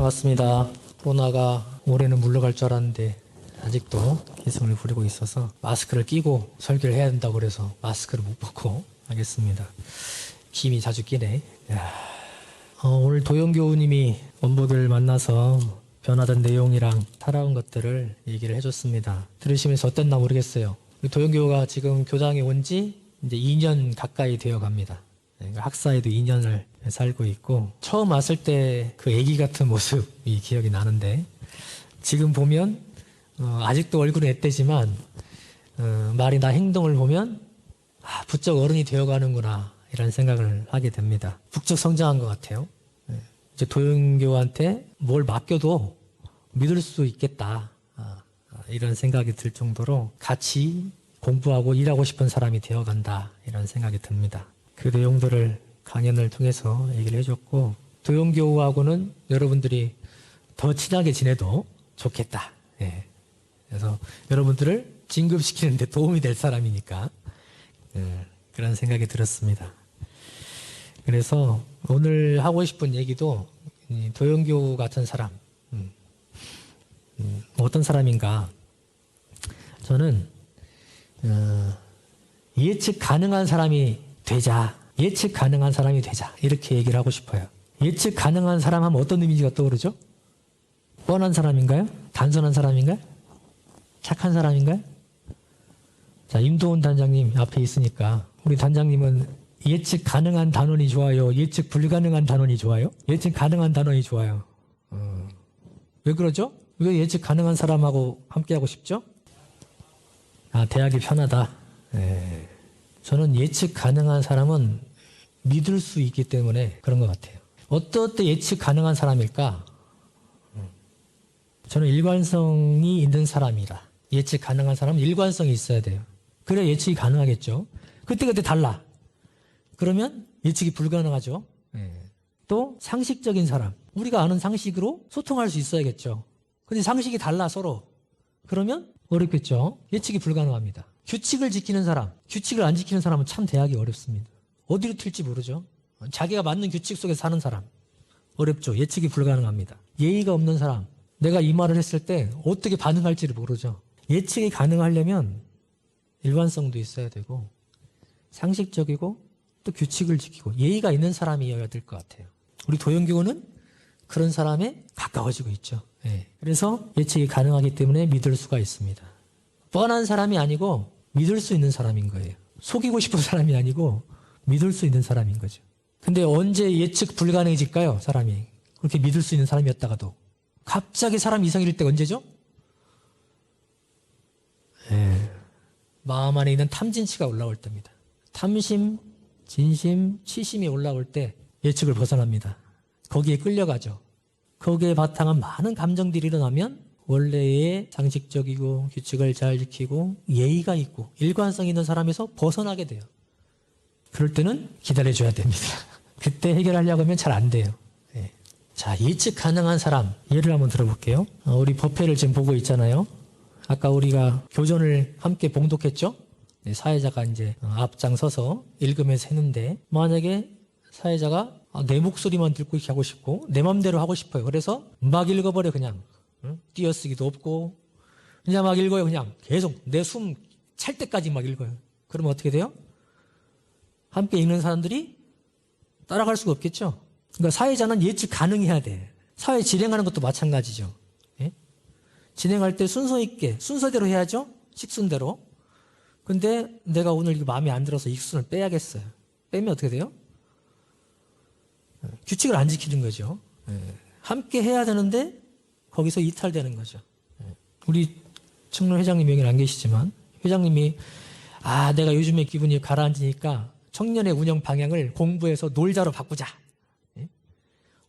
반갑습니다. 코로나가 올해는 물러갈 줄 알았는데 아직도 기승을 부리고 있어서 마스크를 끼고 설교를 해야 된다고 그래서 마스크를 못 벗고 하겠습니다. 김이 자주 끼네. 야. 어, 오늘 도영교우님이 원복을 만나서 변하던 내용이랑 살아온 것들을 얘기를 해줬습니다. 들으시면서 어땠나 모르겠어요. 도영교우가 지금 교장에 온 지 이제 2년 가까이 되어 갑니다. 네, 학사에도 2년을 살고 있고 처음 왔을 때 그 아기 같은 모습이 기억이 나는데 지금 보면 어, 아직도 얼굴은 앳되지만 어, 말이나 행동을 보면 아, 부쩍 어른이 되어가는구나 이런 생각을 하게 됩니다. 부쩍 성장한 것 같아요. 네. 이제 도영교한테 뭘 맡겨도 믿을 수 있겠다 아, 아, 이런 생각이 들 정도로 같이 공부하고 일하고 싶은 사람이 되어간다 이런 생각이 듭니다. 그 내용들을 강연을 통해서 얘기를 해줬고 도용교우하고는 여러분들이 더 친하게 지내도 좋겠다. 예. 그래서 여러분들을 진급시키는데 도움이 될 사람이니까 예, 그런 생각이 들었습니다. 그래서 오늘 하고 싶은 얘기도 이 도영교 같은 사람 음, 음, 어떤 사람인가 저는 어, 예측 가능한 사람이 되자 예측 가능한 사람이 되자 이렇게 얘기를 하고 싶어요. 예측 가능한 사람 하면 어떤 이미지가 떠오르죠? 뻔한 사람인가요? 단순한 사람인가요? 착한 사람인가요? 자, 임도훈 단장님 앞에 있으니까 우리 단장님은 예측 가능한 단원이 좋아요? 예측 불가능한 단원이 좋아요? 예측 가능한 단원이 좋아요. 어. 왜 그러죠? 왜 예측 가능한 사람하고 함께하고 싶죠? 아, 대학이 편하다. 예. 저는 예측 가능한 사람은 믿을 수 있기 때문에 그런 것 같아요. 어떨 때 예측 가능한 사람일까? 음. 저는 일관성이 있는 사람이라. 예측 가능한 사람은 일관성이 있어야 돼요. 그래야 예측이 가능하겠죠. 그때그때 달라. 그러면 예측이 불가능하죠. 또 상식적인 사람. 우리가 아는 상식으로 소통할 수 있어야겠죠. 근데 상식이 달라 서로. 그러면 어렵겠죠. 예측이 불가능합니다. 규칙을 지키는 사람, 규칙을 안 지키는 사람은 참 대하기 어렵습니다. 어디로 튈지 모르죠. 자기가 맞는 규칙 속에 사는 사람 어렵죠. 예측이 불가능합니다. 예의가 없는 사람, 내가 이 말을 했을 때 어떻게 반응할지를 모르죠. 예측이 가능하려면 일관성도 있어야 되고 상식적이고 또 규칙을 지키고 예의가 있는 사람이어야 될 것 같아요. 우리 도영교우는 그런 사람에 가까워지고 있죠. 예. 그래서 예측이 가능하기 때문에 믿을 수가 있습니다. 뻔한 사람이 아니고 믿을 수 있는 사람인 거예요. 속이고 싶은 사람이 아니고 믿을 수 있는 사람인 거죠. 근데 언제 예측 불가능해질까요? 사람이. 그렇게 믿을 수 있는 사람이었다가도. 갑자기 사람 이상일 때가 언제죠? 예. 마음 안에 있는 탐진치가 올라올 때입니다. 탐심, 진심, 치심이 올라올 때 예측을 벗어납니다. 거기에 끌려가죠. 거기에 바탕한 많은 감정들이 일어나면 원래의 상식적이고 규칙을 잘 지키고 예의가 있고 일관성 있는 사람에서 벗어나게 돼요. 그럴 때는 기다려줘야 됩니다. 그때 해결하려고 하면 잘 안 돼요. 예. 자, 예측 가능한 사람 예를 한번 들어볼게요. 어, 우리 법회를 지금 보고 있잖아요. 아까 우리가 교전을 함께 봉독했죠? 네, 사회자가 이제 어, 앞장서서 읽으면서 했는데 만약에 사회자가 아, 내 목소리만 듣고 이렇게 하고 싶고 내 맘대로 하고 싶어요. 그래서 막 읽어버려 그냥 응? 띄어쓰기도 없고 그냥 막 읽어요. 그냥 계속 내 숨 찰 때까지 막 읽어요. 그러면 어떻게 돼요? 함께 읽는 사람들이 따라갈 수가 없겠죠. 그러니까 사회자는 예측 가능해야 돼. 사회 진행하는 것도 마찬가지죠. 예? 진행할 때 순서 있게 순서대로 해야죠. 식순대로. 근데 내가 오늘 이거 마음에 안 들어서 익순을 빼야겠어요. 빼면 어떻게 돼요? 규칙을 안 지키는 거죠. 예. 함께 해야 되는데 거기서 이탈되는 거죠. 예. 우리 청론 회장님 여기는 안 계시지만 회장님이 아 내가 요즘에 기분이 가라앉으니까 청년의 운영 방향을 공부해서 놀자로 바꾸자. 예?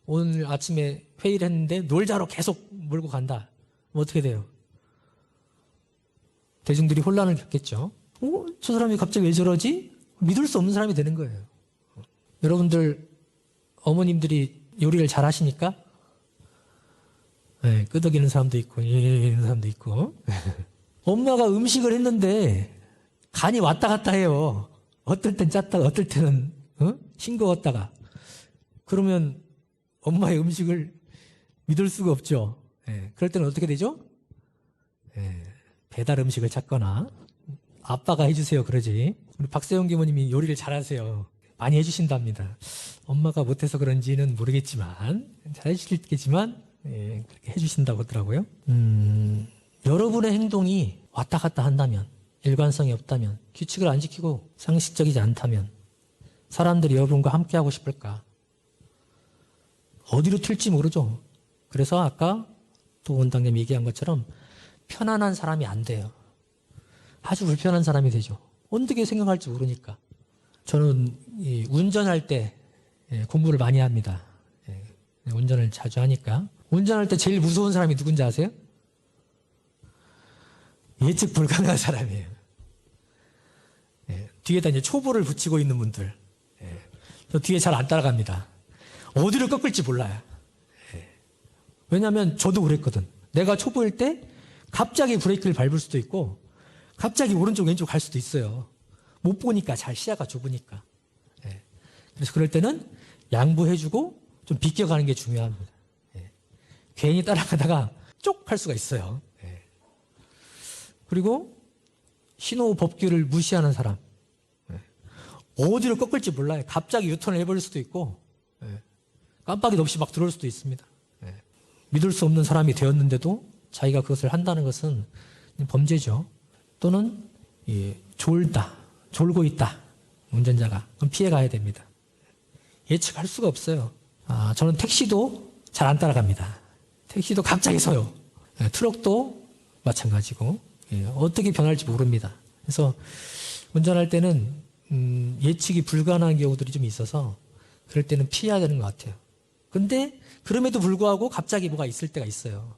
오늘 아침에 회의를 했는데 놀자로 계속 몰고 간다. 뭐 어떻게 돼요? 대중들이 혼란을 겪겠죠. 어? 저 사람이 갑자기 왜 저러지? 믿을 수 없는 사람이 되는 거예요. 여러분들 어머님들이 요리를 잘 하시니까 네, 끄덕이는 사람도 있고 이는 사람도 있고 엄마가 음식을 했는데 간이 왔다 갔다 해요. 어떨 땐 짰다가 어떨 때는 어? 싱거웠다가 그러면 엄마의 음식을 믿을 수가 없죠. 예, 그럴 때는 어떻게 되죠? 예, 배달 음식을 찾거나 아빠가 해주세요 그러지. 우리 박세영 기모님이 요리를 잘하세요. 많이 해주신답니다. 엄마가 못해서 그런지는 모르겠지만 잘해주시겠지만 예, 그렇게 해주신다고 하더라고요. 음, 여러분의 행동이 왔다 갔다 한다면 일관성이 없다면 규칙을 안 지키고 상식적이지 않다면 사람들이 여러분과 함께 하고 싶을까? 어디로 튈지 모르죠. 그래서 아까 또 원장님 얘기한 것처럼 편안한 사람이 안 돼요. 아주 불편한 사람이 되죠. 어떻게 생각할지 모르니까. 저는 이 운전할 때 예, 공부를 많이 합니다. 예, 운전을 자주 하니까. 운전할 때 제일 무서운 사람이 누군지 아세요? 예측 불가능한 사람이에요. 예, 뒤에다 이제 초보를 붙이고 있는 분들. 예, 저 뒤에 잘 안 따라갑니다. 어디를 꺾을지 몰라요. 예. 왜냐하면 저도 그랬거든. 내가 초보일 때 갑자기 브레이크를 밟을 수도 있고 갑자기 오른쪽 왼쪽 갈 수도 있어요. 못 보니까 잘 시야가 좁으니까. 예. 그래서 그럴 때는 양보해주고 좀 비껴가는 게 중요합니다. 예. 괜히 따라가다가 쪽 할 수가 있어요. 예. 그리고 신호 법규를 무시하는 사람. 예. 어디로 꺾을지 몰라요. 갑자기 유턴을 해버릴 수도 있고 예. 깜빡이도 없이 막 들어올 수도 있습니다. 예. 믿을 수 없는 사람이 되었는데도 자기가 그것을 한다는 것은 범죄죠. 또는 예, 졸다, 졸고 있다. 운전자가 그럼 피해 가야 됩니다. 예측할 수가 없어요. 아, 저는 택시도 잘 안 따라갑니다. 택시도 갑자기 서요. 예, 트럭도 마찬가지고 예, 어떻게 변할지 모릅니다. 그래서 운전할 때는 음, 예측이 불가능한 경우들이 좀 있어서 그럴 때는 피해야 되는 것 같아요. 근데 그럼에도 불구하고 갑자기 뭐가 있을 때가 있어요.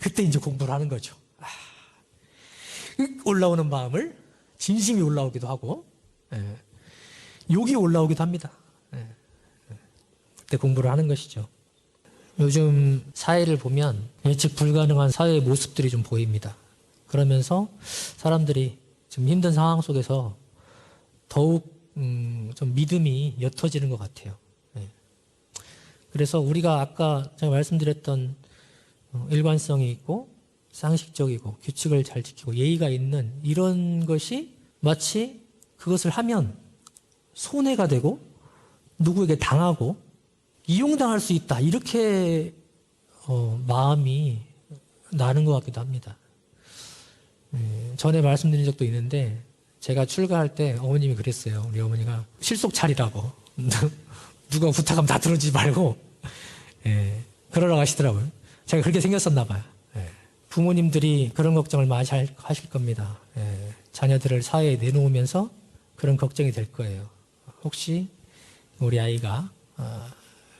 그때 이제 공부를 하는 거죠. 아, 올라오는 마음을 진심이 올라오기도 하고 예, 욕이 올라오기도 합니다. 예, 예. 그때 공부를 하는 것이죠. 요즘 사회를 보면 예측 불가능한 사회의 모습들이 좀 보입니다. 그러면서 사람들이 지금 힘든 상황 속에서 더욱 음, 좀 믿음이 옅어지는 것 같아요. 예. 그래서 우리가 아까 제가 말씀드렸던 어, 일관성이 있고 상식적이고 규칙을 잘 지키고 예의가 있는 이런 것이 마치 그것을 하면 손해가 되고 누구에게 당하고 이용당할 수 있다 이렇게 어, 마음이 나는 것 같기도 합니다. 예, 전에 말씀드린 적도 있는데 제가 출가할 때 어머님이 그랬어요. 우리 어머니가 실속 차리라고 누가 부탁하면 다 들어주지 말고 예, 그러라고 하시더라고요. 제가 그렇게 생겼었나 봐요. 예. 부모님들이 그런 걱정을 많이 할- 하실 겁니다. 예. 자녀들을 사회에 내놓으면서 그런 걱정이 될 거예요. 혹시 우리 아이가 아,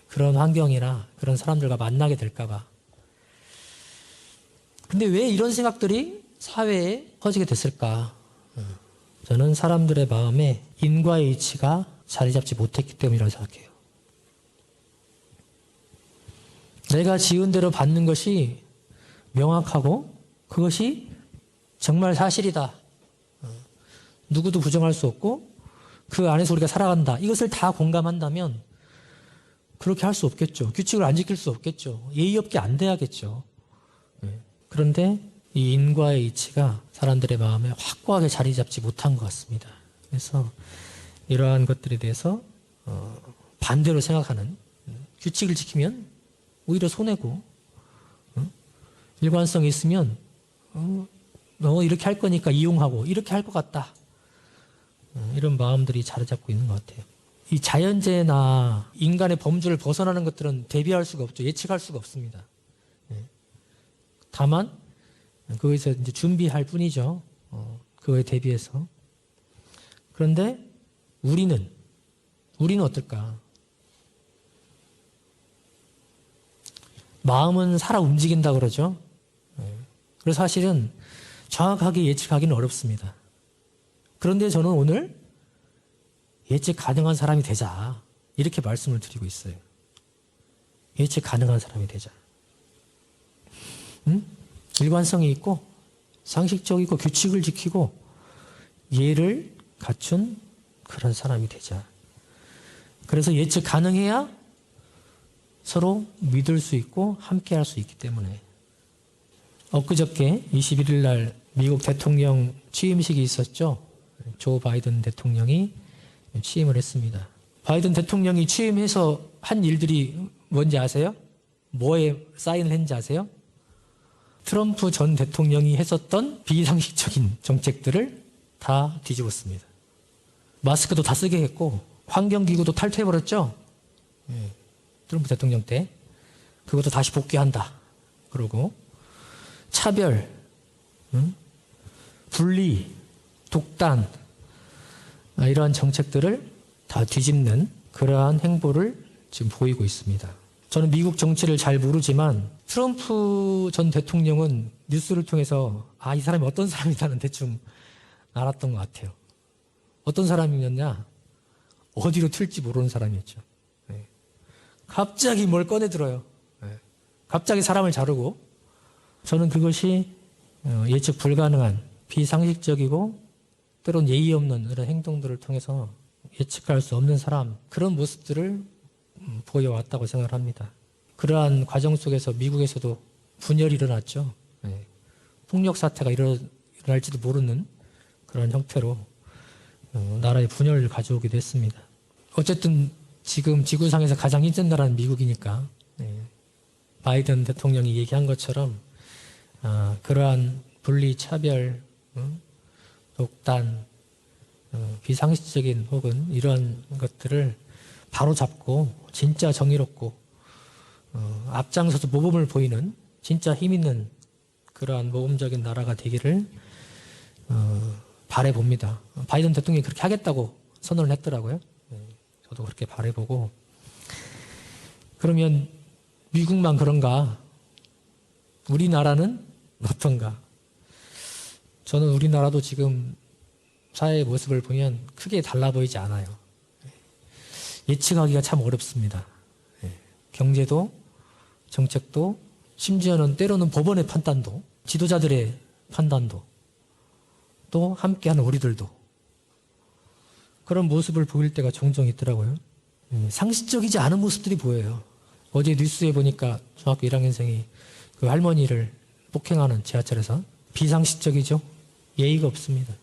그런 환경이나 그런 사람들과 만나게 될까봐. 근데 왜 이런 생각들이 사회에 퍼지게 됐을까? 음, 저는 사람들의 마음에 인과의 이치가 자리 잡지 못했기 때문이라고 생각해요. 내가 지은 대로 받는 것이 명확하고 그것이 정말 사실이다. 어, 누구도 부정할 수 없고 그 안에서 우리가 살아간다. 이것을 다 공감한다면 그렇게 할 수 없겠죠. 규칙을 안 지킬 수 없겠죠. 예의 없게 안 돼야겠죠. 예. 그런데 이 인과의 이치가 사람들의 마음에 확고하게 자리 잡지 못한 것 같습니다. 그래서 이러한 것들에 대해서 어, 반대로 생각하는 음, 규칙을 지키면 오히려 손해고 어? 일관성이 있으면 어, 너 이렇게 할 거니까 이용하고 이렇게 할 것 같다. 어, 이런 마음들이 자리 잡고 있는 것 같아요. 이 자연재해나 인간의 범주를 벗어나는 것들은 대비할 수가 없죠. 예측할 수가 없습니다. 예. 다만 거기서 이제 준비할 뿐이죠. 어, 그거에 대비해서. 그런데 우리는 우리는 어떨까? 마음은 살아 움직인다 그러죠. 예. 그래서 사실은 정확하게 예측하기는 어렵습니다. 그런데 저는 오늘 예측 가능한 사람이 되자. 이렇게 말씀을 드리고 있어요. 예측 가능한 사람이 되자. 응? 일관성이 있고, 상식적이고, 규칙을 지키고, 예를 갖춘 그런 사람이 되자. 그래서 예측 가능해야 서로 믿을 수 있고 함께 할 수 있기 때문에 엊그저께 21일 날 미국 대통령 취임식이 있었죠. 조 바이든 대통령이 취임을 했습니다. 바이든 대통령이 취임해서 한 일들이 뭔지 아세요? 뭐에 사인을 했는지 아세요? 트럼프 전 대통령이 했었던 비상식적인 정책들을 다 뒤집었습니다. 마스크도 다 쓰게 했고 환경기구도 탈퇴해버렸죠. 예, 트럼프 대통령 때 그것도 다시 복귀한다. 그러고 차별, 응? 분리, 독단 아, 이러한 정책들을 다 뒤집는 그러한 행보를 지금 보이고 있습니다. 저는 미국 정치를 잘 모르지만 트럼프 전 대통령은 뉴스를 통해서 아, 이 사람이 어떤 사람이다는 대충 알았던 것 같아요. 어떤 사람이었냐? 어디로 튈지 모르는 사람이었죠. 네. 갑자기 뭘 꺼내 들어요. 네. 갑자기 사람을 자르고 저는 그것이 어, 예측 불가능한 비상식적이고 때론 예의 없는 그런 행동들을 통해서 예측할 수 없는 사람 그런 모습들을 음, 보여왔다고 생각을 합니다. 그러한 과정 속에서 미국에서도 분열이 일어났죠. 네. 폭력 사태가 일어날지도 모르는 그런 형태로 어, 나라의 분열을 가져오기도 했습니다. 어쨌든 지금 지구상에서 가장 힘든 나라는 미국이니까 네. 바이든 대통령이 얘기한 것처럼 아, 그러한 분리, 차별, 응? 독단, 어, 비상식적인 혹은 이러한 것들을 바로 잡고 진짜 정의롭고 어, 앞장서서 모범을 보이는 진짜 힘 있는 그러한 모범적인 나라가 되기를 어, 바래 봅니다. 바이든 대통령이 그렇게 하겠다고 선언을 했더라고요. 네, 저도 그렇게 바래 보고 그러면 미국만 그런가? 우리나라는 어떤가? 저는 우리나라도 지금 사회의 모습을 보면 크게 달라 보이지 않아요. 예측하기가 참 어렵습니다. 예. 경제도, 정책도, 심지어는 때로는 법원의 판단도, 지도자들의 판단도, 또 함께하는 우리들도 그런 모습을 보일 때가 종종 있더라고요. 예. 상식적이지 않은 모습들이 보여요. 어제 뉴스에 보니까 중학교 1학년생이 그 할머니를 폭행하는 지하철에서 비상식적이죠. 예의가 없습니다.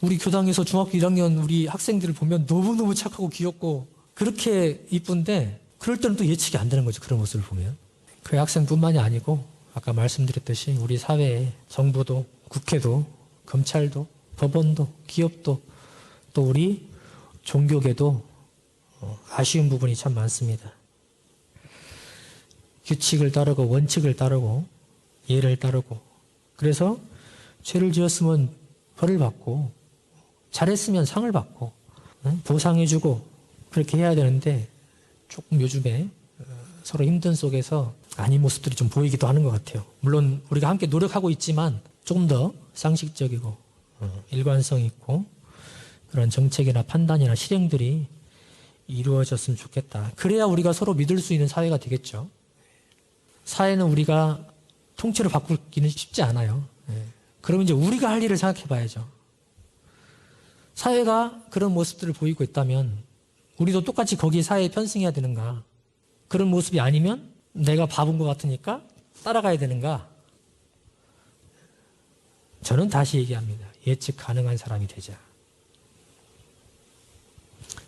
우리 교당에서 중학교 1학년 우리 학생들을 보면 너무너무 착하고 귀엽고 그렇게 이쁜데 그럴 때는 또 예측이 안 되는 거죠. 그런 모습을 보면. 그 학생뿐만이 아니고 아까 말씀드렸듯이 우리 사회에 정부도 국회도 검찰도 법원도 기업도 또 우리 종교계도 어, 아쉬운 부분이 참 많습니다. 규칙을 따르고 원칙을 따르고 예를 따르고 그래서 죄를 지었으면 벌을 받고 잘했으면 상을 받고 응? 보상해주고 그렇게 해야 되는데 조금 요즘에 어, 서로 힘든 속에서 아닌 모습들이 좀 보이기도 하는 것 같아요. 물론 우리가 함께 노력하고 있지만 조금 더 상식적이고 어, 일관성 있고 그런 정책이나 판단이나 실행들이 이루어졌으면 좋겠다. 그래야 우리가 서로 믿을 수 있는 사회가 되겠죠. 사회는 우리가 통째로 바꾸기는 쉽지 않아요. 예. 그러면 이제 우리가 할 일을 생각해 봐야죠. 사회가 그런 모습들을 보이고 있다면 우리도 똑같이 거기에 사회에 편승해야 되는가? 그런 모습이 아니면 내가 바본 것 같으니까 따라가야 되는가? 저는 다시 얘기합니다. 예측 가능한 사람이 되자.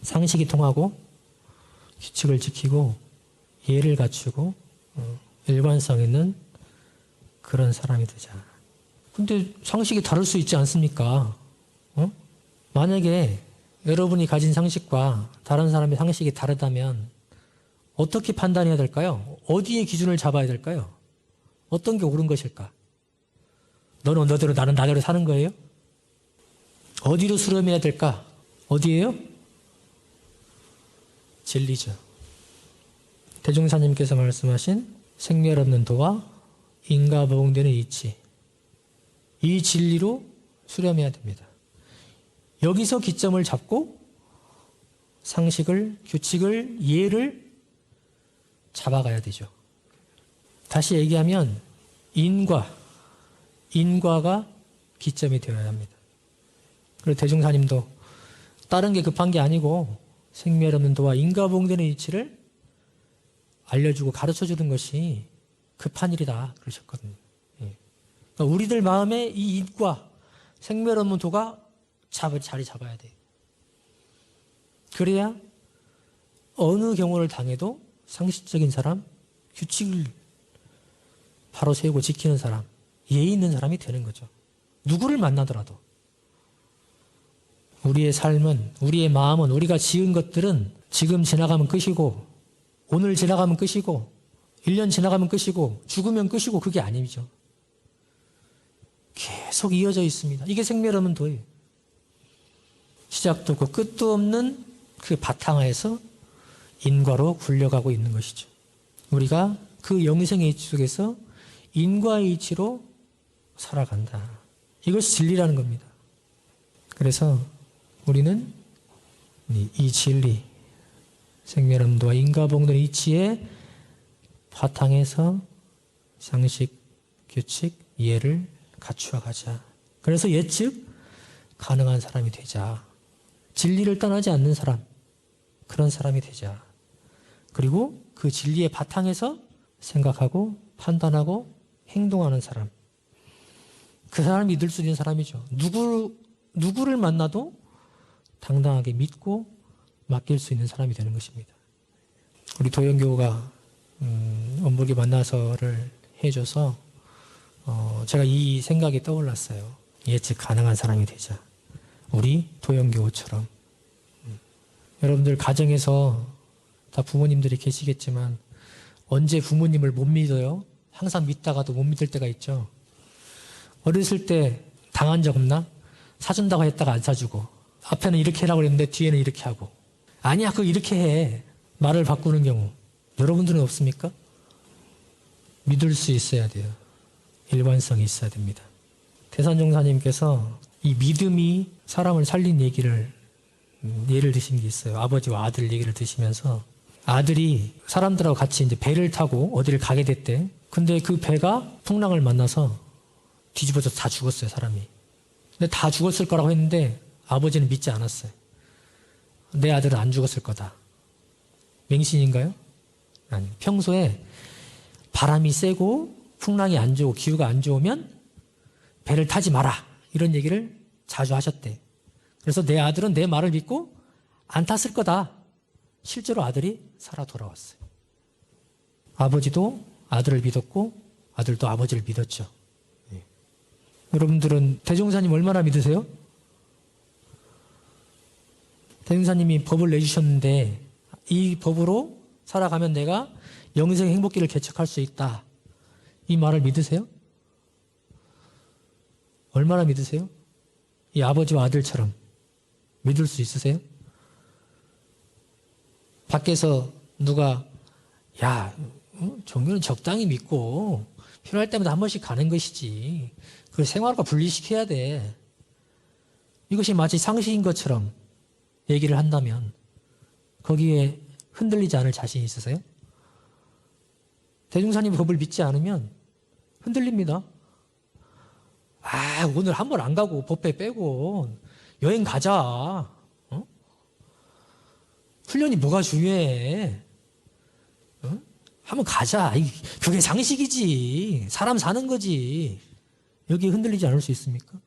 상식이 통하고 규칙을 지키고 예를 갖추고 어, 일관성 있는 그런 사람이 되자. 근데 상식이 다를 수 있지 않습니까? 어? 만약에 여러분이 가진 상식과 다른 사람의 상식이 다르다면 어떻게 판단해야 될까요? 어디에 기준을 잡아야 될까요? 어떤 게 옳은 것일까? 너는 너대로 나는 나대로 사는 거예요? 어디로 수렴해야 될까? 어디예요? 진리죠. 대종사님께서 말씀하신 생멸 없는 도와 인가 보응되는 이치. 이 진리로 수렴해야 됩니다. 여기서 기점을 잡고 상식을, 규칙을, 예를 잡아가야 되죠. 다시 얘기하면 인과, 인과가 기점이 되어야 합니다. 그리고 대중사님도 다른 게 급한 게 아니고 생멸 없는 도와 인과 봉되는 이치를 알려주고 가르쳐 주는 것이 급한 일이다 그러셨거든요. 예. 그러니까 우리들 마음에 이 인과 생멸 없는 도가 잡, 자리 잡아야 돼요. 그래야 어느 경우를 당해도 상식적인 사람, 규칙을 바로 세우고 지키는 사람, 예의 있는 사람이 되는 거죠. 누구를 만나더라도. 우리의 삶은, 우리의 마음은, 우리가 지은 것들은 지금 지나가면 끝이고, 오늘 지나가면 끝이고, 1년 지나가면 끝이고, 죽으면 끝이고, 그게 아니죠. 계속 이어져 있습니다. 이게 생멸 없는 도예요. 시작도 없고 끝도 없는 그 바탕하에서 인과로 굴려가고 있는 것이죠. 우리가 그 영생의 이치 속에서 인과의 이치로 살아간다. 이것이 진리라는 겁니다. 그래서 우리는 이, 이 진리, 생멸함도와 인과봉들 이치의 바탕에서 상식, 규칙, 이해를 갖추어 가자. 그래서 예측 가능한 사람이 되자. 진리를 떠나지 않는 사람, 그런 사람이 되자. 그리고 그 진리의 바탕에서 생각하고 판단하고 행동하는 사람. 그 사람 믿을 수 있는 사람이죠. 누구, 누구를 만나도 당당하게 믿고 맡길 수 있는 사람이 되는 것입니다. 우리 도영교가 음, 원복이 만나서를 해줘서 어, 제가 이 생각이 떠올랐어요. 예측 가능한 사람이 되자. 우리 도영교처럼. 음. 여러분들 가정에서 다 부모님들이 계시겠지만 언제 부모님을 못 믿어요? 항상 믿다가도 못 믿을 때가 있죠. 어렸을 때 당한 적 없나? 사준다고 했다가 안 사주고 앞에는 이렇게 하라고 했는데 뒤에는 이렇게 하고 아니야 그거 이렇게 해 말을 바꾸는 경우 여러분들은 없습니까? 믿을 수 있어야 돼요. 일관성이 있어야 됩니다. 대산종사님께서 이 믿음이 사람을 살린 얘기를 음, 예를 드신 게 있어요. 아버지와 아들 얘기를 드시면서 아들이 사람들하고 같이 이제 배를 타고 어디를 가게 됐대. 근데 그 배가 풍랑을 만나서 뒤집어져 다 죽었어요, 사람이. 근데 다 죽었을 거라고 했는데 아버지는 믿지 않았어요. 내 아들은 안 죽었을 거다. 맹신인가요? 아니. 평소에 바람이 세고 풍랑이 안 좋고 기후가 안 좋으면 배를 타지 마라. 이런 얘기를 자주 하셨대. 그래서 내 아들은 내 말을 믿고 안 탔을 거다. 실제로 아들이 살아 돌아왔어요. 아버지도 아들을 믿었고 아들도 아버지를 믿었죠. 예. 여러분들은 대종사님 얼마나 믿으세요? 대종사님이 법을 내주셨는데 이 법으로 살아가면 내가 영생 행복기를 개척할 수 있다. 이 말을 믿으세요? 얼마나 믿으세요? 이 아버지와 아들처럼 믿을 수 있으세요? 밖에서 누가 야 어? 종교는 적당히 믿고 필요할 때마다 한 번씩 가는 것이지 그 생활과 분리시켜야 돼 이것이 마치 상식인 것처럼 얘기를 한다면 거기에 흔들리지 않을 자신 있으세요? 대중사님 법을 믿지 않으면 흔들립니다. 아, 오늘 한 번 안 가고 법회 빼고 여행 가자. 어? 훈련이 뭐가 중요해? 어? 한번 가자. 이, 그게 상식이지. 사람 사는 거지. 여기 흔들리지 않을 수 있습니까?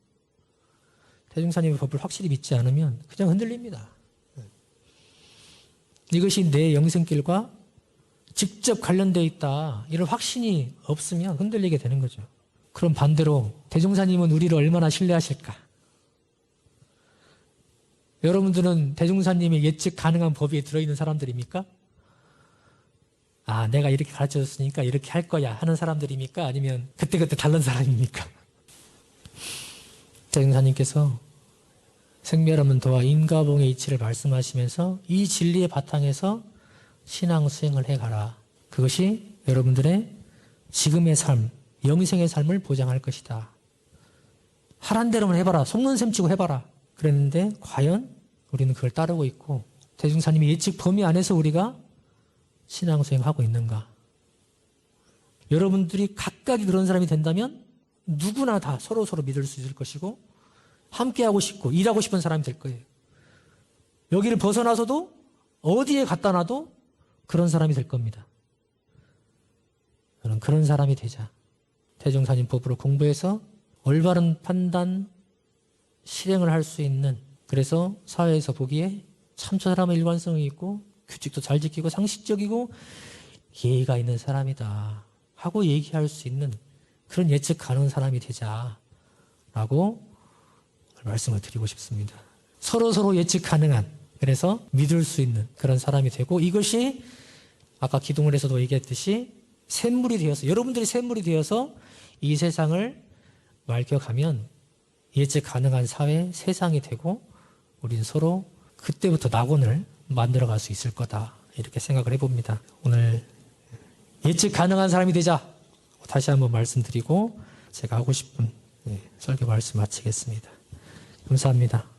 대중사님의 법을 확실히 믿지 않으면 그냥 흔들립니다. 이것이 내 영생길과 직접 관련되어 있다. 이런 확신이 없으면 흔들리게 되는 거죠. 그럼 반대로 대종사님은 우리를 얼마나 신뢰하실까? 여러분들은 대종사님의 예측 가능한 법에 들어있는 사람들입니까? 아, 내가 이렇게 가르쳐 줬으니까 이렇게 할 거야 하는 사람들입니까? 아니면 그때그때 다른 사람입니까? 대종사님께서 생멸 없는 도와 인과봉의 이치를 말씀하시면서 이 진리의 바탕에서 신앙 수행을 해가라. 그것이 여러분들의 지금의 삶, 영생의 삶을 보장할 것이다. 하란 대로만 해봐라. 속는 셈 치고 해봐라. 그랬는데 과연 우리는 그걸 따르고 있고 대중사님의 예측 범위 안에서 우리가 신앙 수행하고 있는가? 여러분들이 각각이 그런 사람이 된다면 누구나 다 서로 서로 믿을 수 있을 것이고 함께하고 싶고 일하고 싶은 사람이 될 거예요. 여기를 벗어나서도 어디에 갖다 놔도 그런 사람이 될 겁니다. 여러분 그런 사람이 되자. 대종사님법으로 공부해서 올바른 판단, 실행을 할 수 있는 그래서 사회에서 보기에 참 저 사람은 일관성이 있고 규칙도 잘 지키고 상식적이고 예의가 있는 사람이다 하고 얘기할 수 있는 그런 예측 가능한 사람이 되자라고 말씀을 드리고 싶습니다. 서로 서로 예측 가능한 그래서 믿을 수 있는 그런 사람이 되고 이것이 아까 기둥을에서도 얘기했듯이 샘물이 되어서 여러분들이 샘물이 되어서 이 세상을 맑혀가면 예측 가능한 사회 세상이 되고 우리는 서로 그때부터 낙원을 만들어 갈 수 있을 거다 이렇게 생각을 해봅니다. 오늘 예측 가능한 사람이 되자 다시 한번 말씀드리고 제가 하고 싶은 예, 설교 말씀 마치겠습니다. 감사합니다.